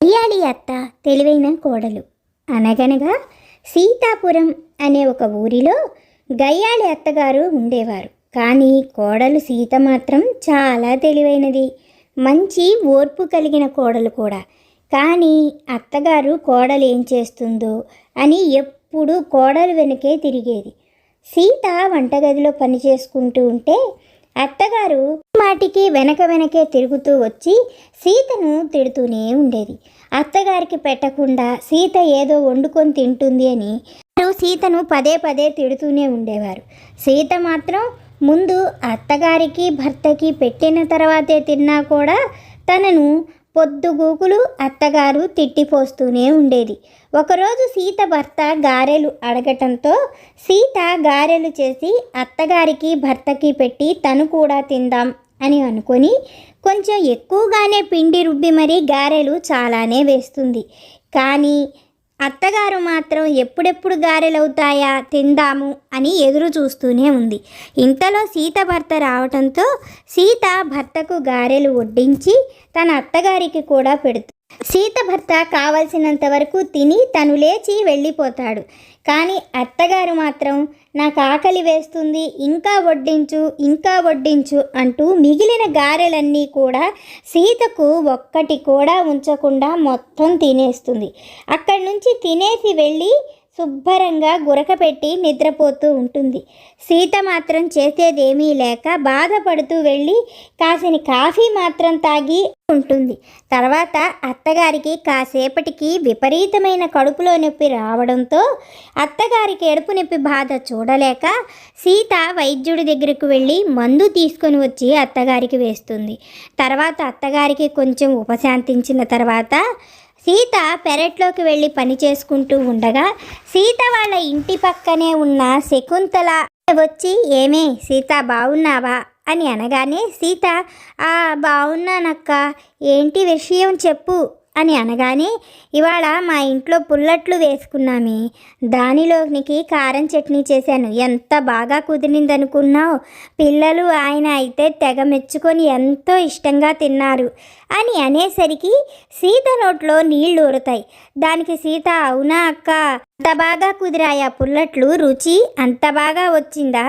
అయ్యాలి అత్త తెలివైన కోడలు. అనగనగా సీతాపురం అనే ఒక ఊరిలో గయ్యాళి అత్తగారు ఉండేవారు. కానీ కోడలు సీత మాత్రం చాలా తెలివైనది. మంచి ఓర్పు కలిగిన కోడలు కూడా. కానీ అత్తగారు కోడలు ఏం చేస్తుందో అని ఎప్పుడూ కోడలు వెనుకే తిరిగేది. సీత వంటగదిలో పని చేసుకుంటూ ఉంటే అత్తగారు మాటికి వెనక వెనకే తిరుగుతూ వచ్చి సీతను తిడుతూనే ఉండేది. అత్తగారికి పెట్టకుండా సీత ఏదో వండుకొని తింటుంది అని సీతను పదే పదే తిడుతూనే ఉండేవారు. సీత మాత్రం ముందు అత్తగారికి భర్తకి పెట్టిన తర్వాతే తిన్నా కూడా తనను పొద్దుగూకులు అత్తగారు తిట్టిపోస్తూనే ఉండేది. ఒకరోజు సీత భర్త గారెలు అడగటంతో సీత గారెలు చేసి అత్తగారికి భర్తకి పెట్టి తను కూడా తిందాం అని అనుకొని కొంచెం ఎక్కువగానే పిండి రుబ్బి మరీ గారెలు చాలానే వేస్తుంది. కానీ అత్తగారు మాత్రం ఎప్పుడెప్పుడు గారెలవుతాయా తిందాము అని ఎదురు చూస్తూనే ఉంది. ఇంతలో సీత భర్త రావటంతో సీత భర్తకు గారెలు వడ్డించి తన అత్తగారికి కూడా పెడుతుంది సీత భర్త కావలసినంత వరకు తిని తను లేచి వెళ్ళిపోతాడు. కానీ అత్తగారు మాత్రం నాకు ఆకలి వేస్తుంది ఇంకా వడ్డించు ఇంకా వడ్డించు అంటూ మిగిలిన గారెలన్నీ కూడా సీతకు ఒక్కటి కూడా ఉంచకుండా మొత్తం తినేస్తుంది. అక్కడి నుంచి తినేసి వెళ్ళి శుభ్రంగా గురకపెట్టి నిద్రపోతూ ఉంటుంది. సీత మాత్రం చేసేదేమీ లేక బాధపడుతూ వెళ్ళి కాసిని కాఫీ మాత్రం తాగి ఉంటుంది. తర్వాత అత్తగారికి కాసేపటికి విపరీతమైన కడుపులో నొప్పి రావడంతో అత్తగారికి ఎడుపు నొప్పి బాధ చూడలేక సీత వైద్యుడి దగ్గరకు వెళ్ళి మందు తీసుకొని వచ్చి అత్తగారికి వేస్తుంది. తర్వాత అత్తగారికి కొంచెం ఉపశాంతించిన తర్వాత సీత పెరట్లోకి వెళ్ళి పని చేసుకుంటూ ఉండగా సీత వాళ్ళ ఇంటి పక్కనే ఉన్న శకుంతల వచ్చి ఏమే సీత బాగున్నావా అని అనగానే సీత ఆ బాగున్నానక్క ఏంటి విషయం చెప్పు. అని అనగానే ఇవాళ మా ఇంట్లో పుల్లట్లు వేసుకున్నామే. దానిలోనికి కారం చట్నీ చేశాను. ఎంత బాగా కుదిరిందనుకున్నావు? పిల్లలు ఆయన అయితే తెగ మెచ్చుకొని ఎంతో ఇష్టంగా తిన్నారు అని అనేసరికి సీత నోట్లో నీళ్ళు ఊరుతాయి. దానికి సీత అవునా అక్క? అంత బాగా కుదిరాయా పుల్లట్లు? రుచి అంత బాగా వచ్చిందా?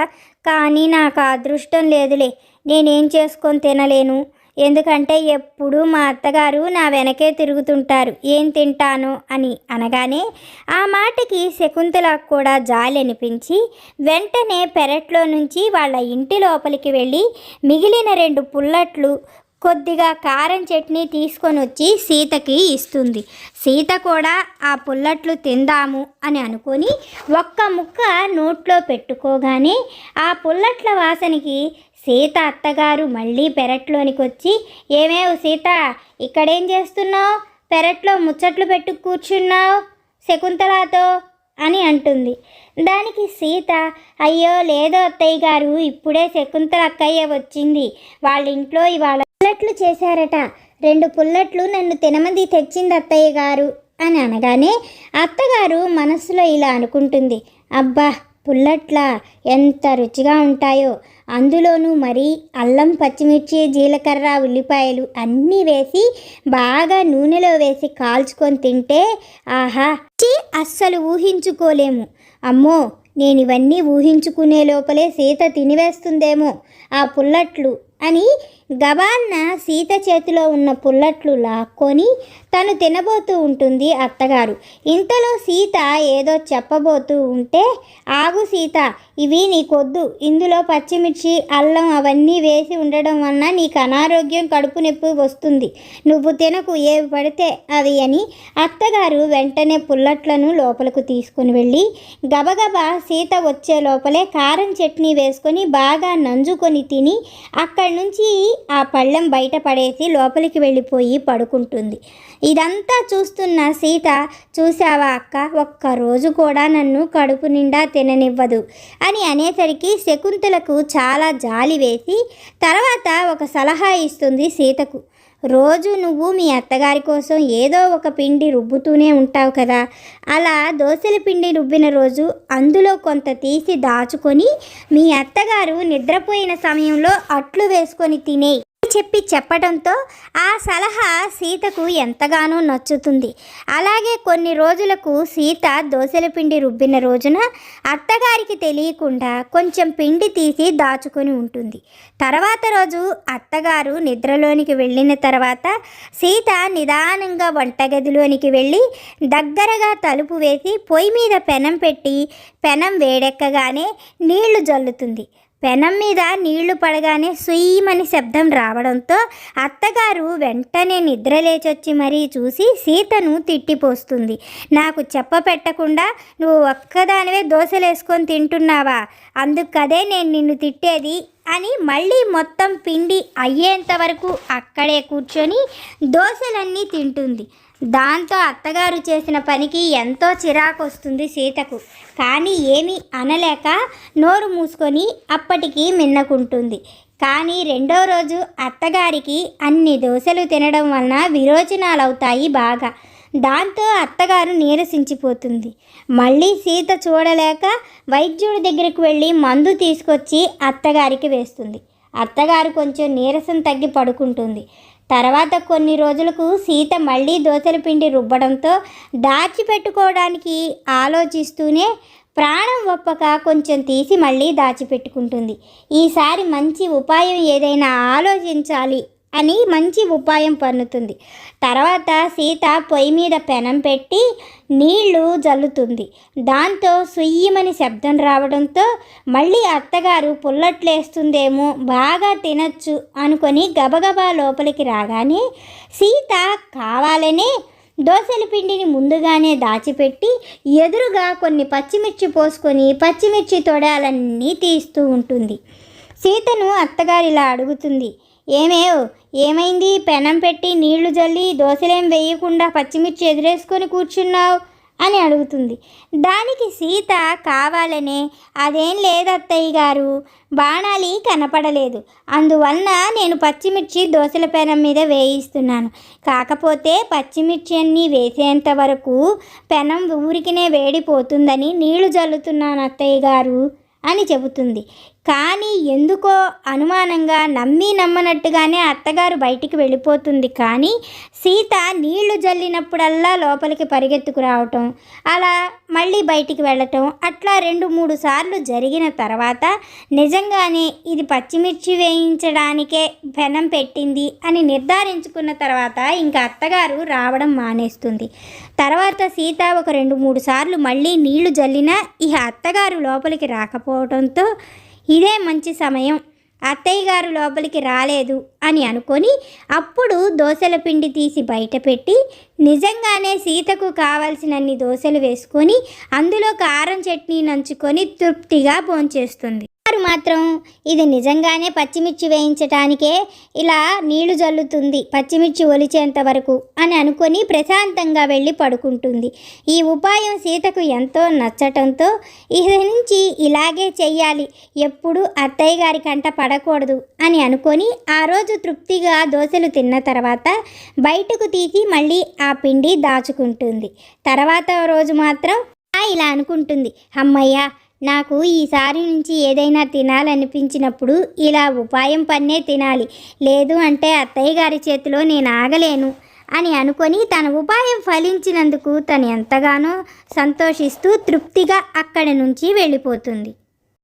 కానీ నాకు అదృష్టం లేదులే. నేనేం చేసుకొని తినలేను? ఎందుకంటే ఎప్పుడూ మా అత్తగారు నా వెనకే తిరుగుతుంటారు. ఏం తింటాను? అని అనగానే ఆ మాటకి శకుంతలకు కూడా జాలి అనిపించి వెంటనే పెరట్లో నుంచి వాళ్ళ ఇంటి లోపలికి వెళ్ళి మిగిలిన రెండు పుల్లట్లు కొద్దిగా కారం చట్నీ తీసుకొని వచ్చి సీతకి ఇస్తుంది. సీత కూడా ఆ పుల్లట్లు తిందాము అని అనుకొని ఒక్క ముక్క నోట్లో పెట్టుకోగానే ఆ పుల్లట్ల వాసనకి సీత అత్తగారు మళ్ళీ పెరట్లోనికి వచ్చి ఏమేవు సీత ఇక్కడేం చేస్తున్నావు? పెరట్లో ముచ్చట్లు పెట్టు కూర్చున్నావు శకుంతలాతో అని అంటుంది. దానికి సీత అయ్యో లేదో అత్తయ్య గారు ఇప్పుడే శకుంతల అక్కయ్య వచ్చింది. వాళ్ళ ఇంట్లో ఇవాళ పుల్లట్లు చేశారట. రెండు పుల్లట్లు నన్ను తినమంది తెచ్చింది అత్తయ్య గారు అని అనగానే అత్తగారు మనసులో ఇలా అనుకుంటుంది. అబ్బా పుల్లట్ల ఎంత రుచిగా ఉంటాయో. అందులోనూ మరి అల్లం పచ్చిమిర్చి జీలకర్ర ఉల్లిపాయలు అన్నీ వేసి బాగా నూనెలో వేసి కాల్చుకొని తింటే ఆహా చీ అస్సలు ఊహించుకోలేము. అమ్మో నేను ఇవన్నీ ఊహించుకునే లోపలే సీత తినివేస్తుందేమో ఆ పుల్లట్లు అని గబాన్న సీత చేతిలో ఉన్న పుల్లట్లు లాక్కొని తను తినబోతూ ఉంటుంది అత్తగారు. ఇంతలో సీత ఏదో చెప్పబోతూ ఉంటే ఆగు సీత ఇవి నీకొద్దు. ఇందులో పచ్చిమిర్చి అల్లం అవన్నీ వేసి ఉండడం వలన నీకు అనారోగ్యం కడుపు నొప్పి వస్తుంది. నువ్వు తినకు ఏవి పడితే అవి అని అత్తగారు వెంటనే పుల్లట్లను లోపలకు తీసుకుని వెళ్ళి గబగబా సీత వచ్చే లోపలే కారం చట్నీ వేసుకొని బాగా నంజుకొని తిని అక్కడి నుంచి ఆ పళ్ళెం బయట పడేసి లోపలికి వెళ్ళిపోయి పడుకుంటుంది. ఇదంతా చూస్తున్న సీత చూసావా అక్క? ఒక్కరోజు కూడా నన్ను కడుపు నిండా తిననివ్వదు అని అనేసరికి శకుంతలకు చాలా జాలి వేసి తర్వాత ఒక సలహా ఇస్తుంది సీతకు. రోజు నువ్వు మీ అత్తగారి కోసం ఏదో ఒక పిండి రుబ్బుతూనే ఉంటావు కదా. అలా దోశల పిండి రుబ్బిన రోజు అందులో కొంత తీసి దాచుకొని మీ అత్తగారు నిద్రపోయిన సమయంలో అట్లు వేసుకొని తినే చెప్పి చెప్పడంతో ఆ సలహా సీతకు ఎంతగానో నచ్చుతుంది. అలాగే కొన్ని రోజులకు సీత దోశల పిండి రుబ్బిన రోజున అత్తగారికి తెలియకుండా కొంచెం పిండి తీసి దాచుకొని ఉంటుంది. తర్వాత రోజు అత్తగారు నిద్రలోనికి వెళ్ళిన తర్వాత సీత నిదానంగా వంటగదిలోనికి వెళ్ళి దగ్గరగా తలుపు వేసి పొయ్యి మీద పెనం పెట్టి పెనం వేడెక్కగానే నీళ్ళు జల్లుతుంది. పెనం మీద నీళ్ళు పడగానే సుయ్యమని శబ్దం రావడంతో అత్తగారు వెంటనే నిద్ర లేచొచ్చి మరీ చూసి సీతను తిట్టిపోస్తుంది. నాకు చెప్ప పెట్టకుండా నువ్వు ఒక్కదానివే దోశలు వేసుకొని తింటున్నావా అందుకదే నేను నిన్ను తిట్టేది అని మళ్ళీ మొత్తం పిండి అయ్యేంత వరకు అక్కడే కూర్చొని దోశలన్నీ తింటుంది. దాంతో అత్తగారు చేసిన పనికి ఎంతో చిరాకు వస్తుంది సీతకు. కానీ ఏమీ అనలేక నోరు మూసుకొని అప్పటికి మిన్నకుంటుంది. కానీ రెండో రోజు అత్తగారికి అన్ని దోశలు తినడం వలన విరోచనాలు అవుతాయి బాగా. దాంతో అత్తగారు నీరసించిపోతుంది. మళ్ళీ సీత చూడలేక వైద్యుడి దగ్గరికి వెళ్ళి మందు తీసుకొచ్చి అత్తగారికి వేస్తుంది. అత్తగారు కొంచెం నీరసం తగ్గి పడుకుంటుంది. తర్వాత కొన్ని రోజులకు సీత మళ్ళీ దోశల పిండి రుబ్బడంతో దాచిపెట్టుకోవడానికి ఆలోచిస్తూనే ప్రాణం ఒప్పక కొంచెం తీసి మళ్ళీ దాచిపెట్టుకుంటుంది. ఈసారి మంచి ఉపాయం ఏదైనా ఆలోచించాలి అని మంచి ఉపాయం పన్నుతుంది. తర్వాత సీత పొయ్యి మీద పెనం పెట్టి నీళ్ళు జల్లుతుంది. దాంతో సుయ్యమని శబ్దం రావడంతో మళ్ళీ అత్తగారు పుల్లట్లేస్తుందేమో బాగా తినచ్చు అనుకొని గబగబా లోపలికి రాగానే సీత కావాలనే దోశల పిండిని ముందుగానే దాచిపెట్టి ఎదురుగా కొన్ని పచ్చిమిర్చి పోసుకొని పచ్చిమిర్చి తొడాలన్నీ తీస్తూ ఉంటుంది. సీతను అత్తగారు ఇలా అడుగుతుంది ఏమేవ్? ఏమైంది? పెనం పెట్టి నీళ్ళు జల్లి దోశలేం వేయకుండా పచ్చిమిర్చి ఎదురేసుకొని కూర్చున్నావు? అని అడుగుతుంది. దానికి సీత కావాలనే అదేం లేదత్తయ్య గారు బాణాలి కనపడలేదు. అందువలన నేను పచ్చిమిర్చి దోశల పెనం మీద వేయిస్తున్నాను. కాకపోతే పచ్చిమిర్చి అన్నీ వేసేంత వరకు పెనం ఊరికినే వేడిపోతుందని నీళ్ళు జల్లుతున్నాను అత్తయ్య గారు అని చెబుతుంది. కానీ ఎందుకో అనుమానంగా నమ్మి నమ్మనట్టుగానే అత్తగారు బయటికి వెళ్ళిపోతుంది. కానీ సీత నీళ్ళు జల్లినప్పుడల్లా లోపలికి పరిగెత్తుకు రావటం అలా మళ్ళీ బయటికి వెళ్ళటం అట్లా రెండు మూడు సార్లు జరిగిన తర్వాత నిజంగానే ఇది పచ్చిమిర్చి వేయించడానికే పెనం పెట్టింది అని నిర్ధారించుకున్న తర్వాత ఇంకా అత్తగారు రావడం మానేస్తుంది. తర్వాత సీత ఒక రెండు మూడు సార్లు మళ్ళీ నీళ్ళు జల్లినా ఈ అత్తగారు లోపలికి రాకపోవడంతో ఇదే మంచి సమయం. అత్తయ్య గారు లోపలికి రాలేదు అని అనుకొని అప్పుడు దోశల పిండి తీసి బయట పెట్టి నిజంగానే సీతకు కావలసినన్ని దోశలు వేసుకొని అందులో కారం చట్నీ నంచుకొని తృప్తిగా భోంచేస్తుంది. మాత్రం ఇది నిజంగానే పచ్చిమిర్చి వేయించటానికే ఇలా నీళ్ళు జల్లుతుంది పచ్చిమిర్చి ఒలిచేంత వరకు అని అనుకొని ప్రశాంతంగా వెళ్ళి పడుకుంటుంది. ఈ ఉపాయం సీతకు ఎంతో నచ్చటంతో ఇది నుంచి ఇలాగే చెయ్యాలి ఎప్పుడు అత్తయ్య గారి కంట పడకూడదు అని అనుకొని ఆ రోజు తృప్తిగా దోశలు తిన్న తర్వాత బయటకు తీసి మళ్ళీ ఆ పిండి దాచుకుంటుంది. తర్వాత రోజు మాత్రం ఇలా అనుకుంటుంది అమ్మయ్య నాకు ఈసారి నుంచి ఏదైనా తినాలనిపించినప్పుడు ఇలా ఉపాయం పన్నే తినాలి. లేదు అంటే అత్తయ్య గారి చేతిలో నేను ఆగలేను అని అనుకొని తన ఉపాయం ఫలించినందుకు తను ఎంతగానో సంతోషిస్తూ తృప్తిగా అక్కడి నుంచి వెళ్ళిపోతుంది.